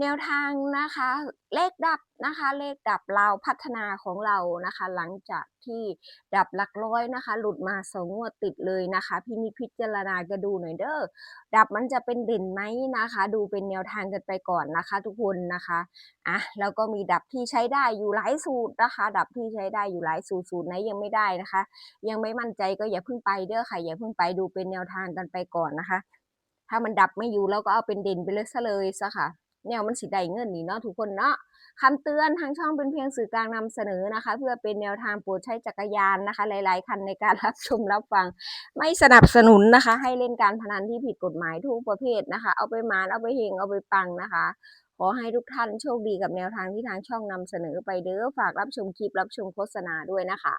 แนวทางนะคะเลขดับนะคะเลขดับเราพัฒนาของเรานะคะ หลังจากที่ดับหลักร้อยนะคะ หลุดมาสองงวดติดเลยนะคะ พี่นิพิจารณาก็ดูหน่อยเด้อดับมันจะเป็นเด่นไหมนะคะ ดูเป็นแนวทางกันไปก่อนนะคะ ทุกคนนะคะอะแล้วก็มีดับที่ใช้ได้อยู่หลายสูตรนะคะ ดับที่ใช้ได้อยู่หลายสูตรสูตรไหนยังไม่ได้นะคะ ยังไม่มั่นใจก็อย่าเพิ่งไปเด้อค่ะอย่าเพิ่งไปดูเป็นแนวทางกันไปก่อนนะคะ ถ้ามันดับไม่อยู่แล้วก็เอาเป็นเด่นไปเลยซะเลยซะค่ะ แนวมันสิได้เงินนี่เนาะทุกคนเนาะคำเตือนทางช่องเป็นเพียงสื่อกลางนำเสนอนะคะ เพื่อเป็นแนวทางโปรดใช้จักรยานนะคะ หลาย ๆ คันในการรับชมรับฟัง ไม่สนับสนุนนะคะ ให้เล่นการพนันที่ผิดกฎหมายทุกประเภทนะคะ เอาไปมานเอาไปเฮงเอาไปปังนะคะ ขอให้ทุกท่านโชคดีกับแนวทางที่ทางช่องนำเสนอไปเด้อฝากรับชมคลิปรับชมโฆษณาด้วยนะคะ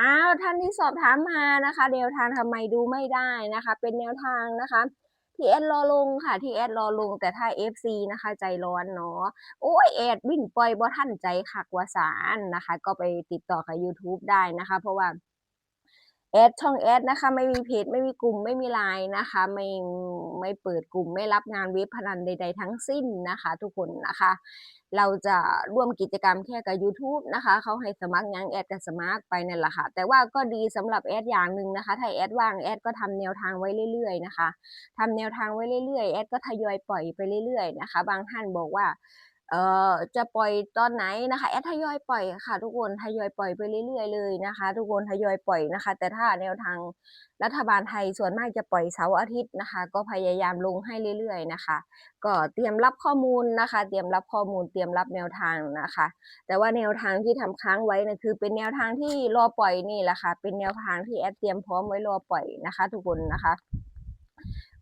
อ้าวท่านที่สอบถามมานะคะแนวทางทำไมดูไม่ได้นะคะ เป็นแนวทางนะคะ ที่แอดรอลงค่ะที่แอดรอลง แต่ถ้า FC นะคะ ใจร้อนเนาะโอ้ยแอดวิ่นปล่อยบ่ทันใจคักว่าสารนะคะ ก็ไปติดต่อกับ YouTube ได้นะคะ เพราะว่า แอดช่องแอดนะคะ ไม่มีเพจไม่มีกลุ่มไม่มีไลน์นะคะ ไม่ไม่เปิดกลุ่มไม่รับงานเว็บพนันใด ๆ ทั้งสิ้นนะคะ ทุกคนนะคะ เราจะร่วมกิจกรรมแค่กับ YouTube นะคะเขาให้สมัครยังแอดก็สมัครไปนั่นแหละค่ะ แต่ว่าก็ดีสำหรับแอดอย่างหนึ่งนะคะ ถ้าแอดว่างแอดก็ทำแนวทางไว้เรื่อยๆนะคะทำแนวทางไว้เรื่อยๆแอดก็ทยอยปล่อยไปเรื่อยๆนะคะ บางท่านบอกว่า เอ่อจะปล่อยตอนไหนนะคะแอดทยอยปล่อยค่ะทุกคนทยอยปล่อยไปเรื่อยๆเลยนะคะ ทุกคนทยอยปล่อยนะคะ แต่ถ้าแนวทางรัฐบาลไทยส่วนมากจะปล่อยเสาร์อาทิตย์นะคะ ก็พยายามลงให้เรื่อย ๆนะคะ ก็เตรียมรับข้อมูลนะคะ เตรียมรับข้อมูลเตรียมรับแนวทางนะคะ แต่ว่าแนวทางที่ทำค้างไว้นะคือ เป็นแนวทางที่รอปล่อยนี่แหละค่ะเป็นแนวทางที่แอดเตรียมพร้อมไว้รอปล่อยนะคะ ทุกคนนะคะ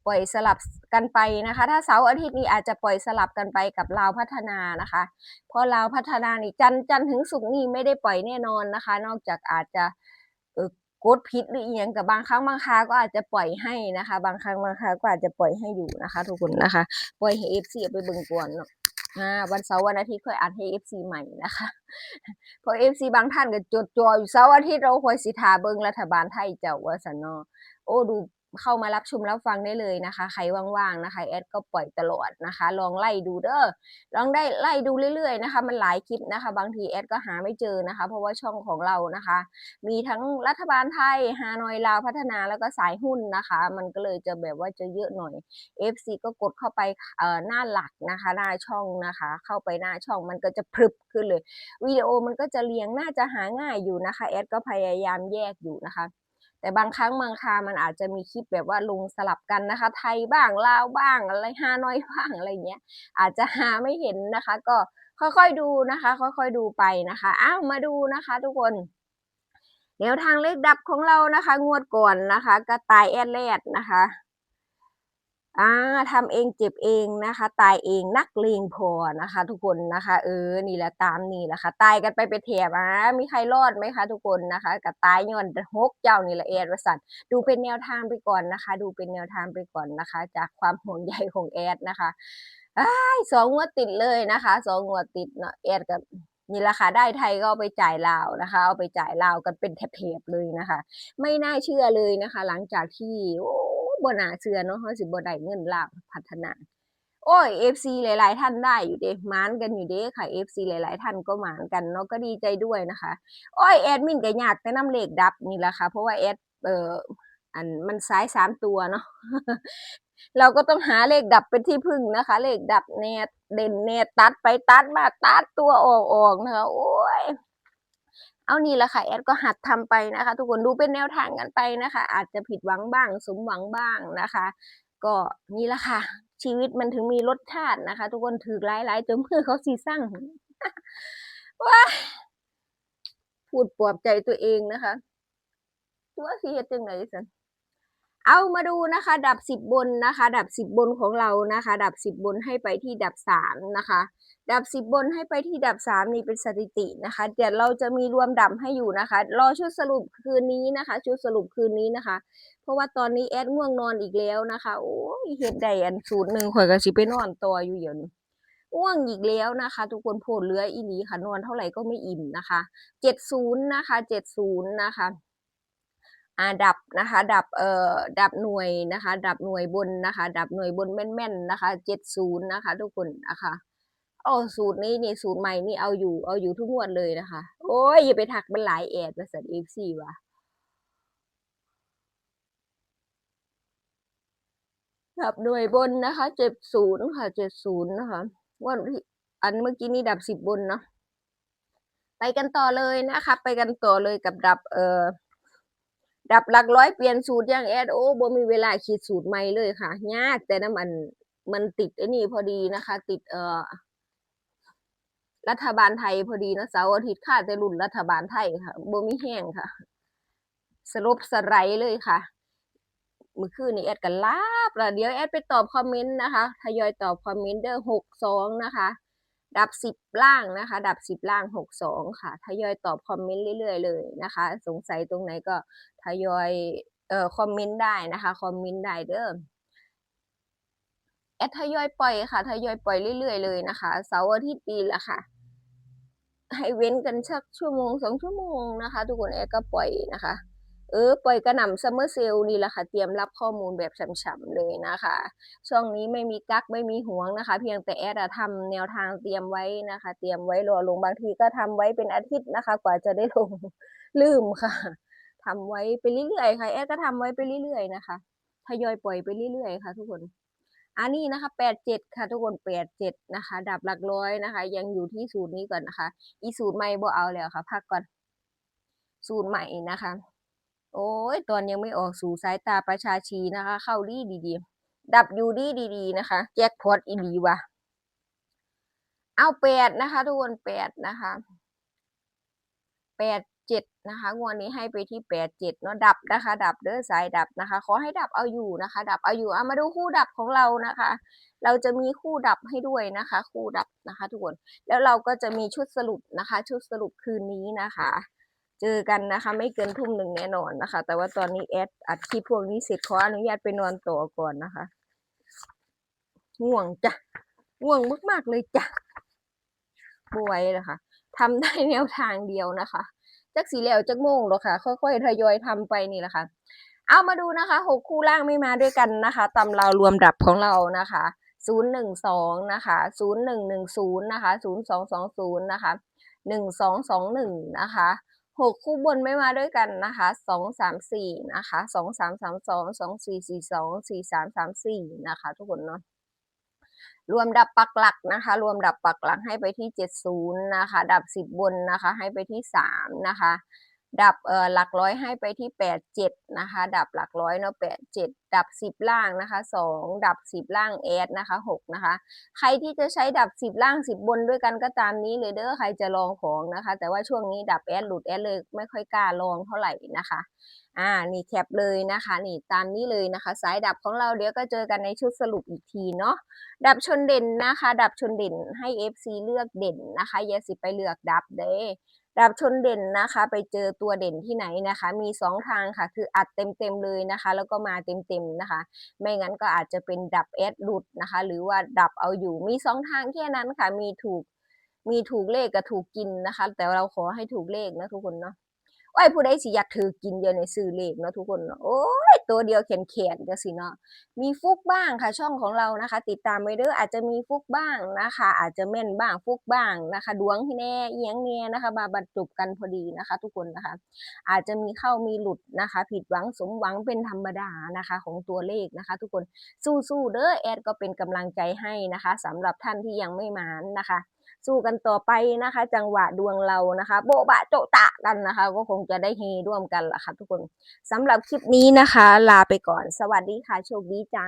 ปล่อยสลับกันไปนะคะ ถ้าเสาร์อาทิตย์นี้อาจจะปล่อยสลับกันไปกับลาวพัฒนานะคะ เพราะลาวพัฒนานี่จันจันถึงศุกนี่ไม่ได้ปล่อยแน่นอนนะคะ นอกจากอาจจะกดพิษหรืออีย่างกับบางครั้งบางคราก็อาจจะปล่อยให้นะคะ บางครั้งบางคราก็อาจจะปล่อยให้อยู่นะคะ ทุกคนนะคะ ปล่อยให้เอฟซีไปเบิ่งก่อนเนาะวันเสาร์วันอาทิตย์ค่อยอัดให้เอฟซีใหม่นะคะเพราะเอฟซีบางท่านก็จดจ่ออยู่เสาร์อาทิตย์เราคอยสิทาเบิ่งรัฐบาลไทยเจ้าว่าสันนาะโอ้ดู เข้ามารับชมรับฟังได้เลยนะคะ ใครว่างๆนะคะแอดก็ปล่อยตลอดนะคะ ลองไล่ดูเด้อลองได้ไล่ดูเรื่อยๆนะคะ มันหลายคลิปนะคะ บางทีแอดก็หาไม่เจอนะคะ เพราะว่าช่องของเรานะคะ มีทั้งรัฐบาลไทยฮานอยลาวพัฒนาแล้วก็สายหุ้นนะคะ มันก็เลยจะแบบว่าจะเยอะหน่อย FC ก็กดเข้าไปเอ่อหน้าหลักนะคะ หน้าช่องนะคะ เข้าไปหน้าช่องมันก็จะพรึบขึ้นเลยวิดีโอมันก็จะเรียงน่าจะหาง่ายอยู่นะคะแอดก็พยายามแยกอยู่นะคะ แต่บางครั้งบางคามันอาจจะมีคลิปแบบว่าลงสลับกันนะคะ ไทยบ้างลาวบ้างอะไรฮานอยบ้างอะไรเงี้ย อาจจะหาไม่เห็นนะคะ ก็ค่อยๆดูนะคะ ค่อยๆดูไปนะคะอ้าวมาดูนะคะ ทุกคนแนวทางเลขดับของเรานะคะ งวดก่อนนะคะกระต่ายแอดแลดนะคะ อ่าทำเองเจ็บเองนะคะ ตายเองนักเลงพอนะคะ ทุกคนนะคะ เออนี่แหละตามนี่แหละค่ะตายกันไปไปแถบอะมีใครรอดไหมคะ ทุกคนนะคะ กับตายย้อนหกเจ้านี่แหละเอดวสันดูเป็นแนวทางไปก่อนนะคะ ดูเป็นแนวทางไปก่อนนะคะ จากความห่วงใยของแอดนะคะอ้ายสองงวดติดเลยนะคะสองงวดติดเนาะแอดกับนี่แหละค่ะได้ไทยก็เอาไปจ่ายลาวนะคะ เอาไปจ่ายลาวกันเป็นแถบๆเลยนะคะ ไม่น่าเชื่อเลยนะคะ หลังจากที่โอ้ บ่น่าเชื่อเนาะเฮาสิบ่ได้เงินลาวพัฒนา โอ้ย FC หลาย ๆ ท่านได้อยู่เด้หมานกันอยู่เด้ค่ะ FC หลาย ๆ ท่านก็หมานกันเนาะก็ดีใจด้วยนะคะ โอ้ยแอดมินก็ยากแต่น้ำเลขดับนี่แหละค่ะ เพราะว่าแอดเอ่ออันมันซ้ายสามตัวเนาะเราก็ต้องหาเลขดับเป็นที่พึ่งนะคะ เลขดับเนตเด่นเนตตัดไปตัดมาตัดตัวออกออกนะคะโอ้ย เอานี่แหละค่ะแอดก็หัดทำไปนะคะ ทุกคนดูเป็นแนวทางกันไปนะคะ อาจจะผิดหวังบ้าง สมหวังบ้างนะคะ ก็นี่แหละค่ะ ชีวิตมันถึงมีรสชาตินะคะ ทุกคนถือหลายๆจนเมื่อเขาสีสั่งว้าพูดปลอบใจตัวเองนะคะ ตัวสีเฮ็ดจังไหนสัน เอามาดูนะคะ ดับสิบบนนะคะ ดับสิบบนของเรานะคะ ดับสิบบนให้ไปที่ดับสามนะคะ ดับสิบบนให้ไปที่ดับสามนี่เป็นสถิตินะคะ เดี๋ยวเราจะมีรวมดับให้อยู่นะคะ รอชุดสรุปคืนนี้นะคะ ชุดสรุปคืนนี้นะคะ เพราะว่าตอนนี้แอดง่วงนอนอีกแล้วนะคะ โอ้ยเฮ็ดได้อันสูตรหนึ่งข่อยก็สิไปนอนต่ออยู่เดี๋ยวนี้ง่วงอีกแล้วนะคะ ทุกคนโพดเลืออีหลีค่ะนอนเท่าไหร่ก็ไม่อิ่มนะคะเจ็ดศูนย์นะคะเจ็ดศูนย์นะคะ ดับนะคะ ดับเอ่อดับหน่วยนะคะ ดับหน่วยบนนะคะ ดับหน่วยบนแม่นๆนะคะเจ็ดศูนย์นะคะ ทุกคนนะคะโอ้สูตรนี้นี่สูตรใหม่นี่เอาอยู่เอาอยู่ทุกงวดเลยนะคะ โอ้ยอย่าไปถักมันหลายแอดบริษัทเอฟซีว่ะดับหน่วยบนนะคะเจ็ดศูนย์ค่ะเจ็ดศูนย์นะคะวันอันเมื่อกี้นี่ดับสิบบนเนาะไปกันต่อเลยนะคะ ไปกันต่อเลยกับดับเอ่อ ดับหลักร้อยเปลี่ยนสูตรอย่างแอดโอ้บ่มีเวลาคิดสูตรใหม่เลยค่ะยากแต่น้ำมันมันติดไอ้นี่พอดีนะคะ ติดเอ่อรัฐบาลไทยพอดีนะเสาร์อาทิตย์ค่าแต่รุ่นรัฐบาลไทยค่ะบ่มีแห้งค่ะสลบสไลด์เลยค่ะเมื่อคืนนี้แอดกันลาบแล้วเดี๋ยวแอดไปตอบคอมเมนต์นะคะทยอยตอบคอมเมนต์เด้อหกสองนะคะ ดับสิบล่างนะคะ ดับสิบล่างหกสองค่ะ ทยอยตอบคอมเมนต์เรื่อยๆเลยนะคะ สงสัยตรงไหนก็ทยอยเอ่อคอมเมนต์ได้นะคะ คอมเมนต์ได้เด้อแอดทยอยปล่อยค่ะ ทยอยปล่อยเรื่อยๆเลยนะคะ เสาร์อาทิตย์ปีละค่ะ ให้เว้นกันสักชั่วโมงสองชั่วโมงนะคะ ทุกคนแอดก็ปล่อยนะคะ เออปล่อยกระหน่ำซัมเมอร์เซลนี่แหละค่ะเตรียมรับข้อมูลแบบฉ่ำๆเลยนะคะ ช่วงนี้ไม่มีกักไม่มีห่วงนะคะ เพียงแต่แอดอะทำแนวทางเตรียมไว้นะคะ เตรียมไว้รอลงบางทีก็ทำไว้เป็นอาทิตย์นะคะ กว่าจะได้ลงลืมค่ะทำไว้ไปเรื่อยๆค่ะแอดก็ทำไว้ไปเรื่อยๆนะคะทยอยปล่อยไปเรื่อยๆค่ะ ทุกคนอันนี้นะคะแปดเจ็ดค่ะ ทุกคนแปดเจ็ดนะคะ ดับหลักร้อยนะคะ ยังอยู่ที่สูตรนี้ก่อนนะคะ อีสูตรใหม่บ่เอาแล้วค่ะพักก่อน สูตรใหม่นะคะ โอ้ยตอนยังไม่ออกสู่สายตาประชาชีนะคะ เข้าดีดีๆ ดับอยู่ดีดีๆนะคะแจ็คพอตอีดีวะเอาแปดนะคะ ทุกคนแปดนะคะแปดเจ็ดนะคะงวดนี้ให้ไปที่แปดเจ็ดเนาะดับนะคะ ดับเด้อสายดับนะคะ ขอให้ดับเอาอยู่นะคะ ดับเอาอยู่เอามาดูคู่ดับของเรานะคะ เราจะมีคู่ดับให้ด้วยนะคะ คู่ดับนะคะ ทุกคนแล้วเราก็จะมีชุดสรุปนะคะ ชุดสรุปคืนนี้นะคะ เจอกันนะคะ ไม่เกินทุ่มหนึ่งแน่นอนนะคะ แต่ว่าตอนนี้แอดอัดคลิปพวกนี้เสร็จขออนุญาตไปนอนต่อก่อนนะคะง่วงจ้ะง่วงมากๆเลยจ้ะบไหวยนะคะทำได้แนวทางเดียวนะคะจักสีแล้วจักโมงหรอกค่ะ ค่อยๆทยอยทำไปนี่แหละค่ะ เอามาดูนะคะหกคู่ล่างไม่มาด้วยกันนะคะตำรารวมดับของเรานะคะศูนย์หนึ่งสองนะคะศูนย์หนึ่งหนึ่งศูนย์นะคะศูนย์สองสองศูนย์นะคะหนึ่งสองสองหนึ่งนะคะ หกคู่บนไม่มาด้วยกันนะคะสองสามสี่นะคะสองสามสามสองสองสี่สี่สองสี่สามสามสี่นะคะ ทุกคนเนาะรวมดับปักหลักนะคะ รวมดับปักหลักให้ไปที่เจ็ดศูนย์นะคะ ดับสิบบนนะคะ ให้ไปที่สามนะคะ ดับเอ่อหลักร้อยให้ไปที่แปดเจ็ดนะคะ ดับหลักร้อยเนาะแปดเจ็ดดับสิบล่างนะคะสองดับสิบล่างแอดนะคะหกนะคะ ใครที่จะใช้ดับสิบล่างสิบบนด้วยกันก็ตามนี้เลยเด้อใครจะลองของนะคะ แต่ว่าช่วงนี้ดับแอดหลุดแอดเลยไม่ค่อยกล้าลองเท่าไหร่นะคะอ่านี่แคปเลยนะคะนี่ตามนี้เลยนะคะ สายดับของเราเดี๋ยวก็เจอกันในชุดสรุปอีกทีเนาะดับชนเด่นนะคะ ดับชนเด่นให้ FC เลือกเด่นนะคะอย่าสิไปเลือกดับเด้ ดับชนเด่นนะคะ ไปเจอตัวเด่นที่ไหนนะคะ มีสองทางค่ะ คืออัดเต็มๆเลยนะคะ แล้วก็มาเต็มๆนะคะ ไม่งั้นก็อาจจะเป็นดับเอสหลุดนะคะ หรือว่าดับเอาอยู่มีสองทางแค่นั้นค่ะ มีถูกมีถูกเลขกับถูกกินนะคะ แต่เราขอให้ถูกเลขนะทุกคนเนาะ โอ้ยผู้ใดสิอยากถือกินเดียวในซื้อเลขเนาะทุกคนเนาะโอ้ยตัวเดียวแขนแขนจังสิเนาะมีฟุกบ้างค่ะ ช่องของเรานะคะ ติดตามไว้เด้ออาจจะมีฟุกบ้างนะคะ อาจจะแม่นบ้างฟุกบ้างนะคะ ดวงที่แน่เอียงแน่นะคะมาบรรจบกันพอดีนะคะ ทุกคนนะคะ อาจจะมีเข้ามีหลุดนะคะ ผิดหวังสมหวังเป็นธรรมดานะคะ ของตัวเลขนะคะ ทุกคนสู้ๆเด้อแอดก็เป็นกำลังใจให้นะคะสำหรับท่านที่ยังไม่มานนะคะ สู้กันต่อไปนะคะ จังหวะดวงเรานะคะ โบ๊ะบะโจะตะกันนะคะ ก็คงจะได้เฮร่วมกันล่ะค่ะทุกคนสำหรับคลิปนี้นะคะ ลาไปก่อน สวัสดีค่ะ โชคดีจ้า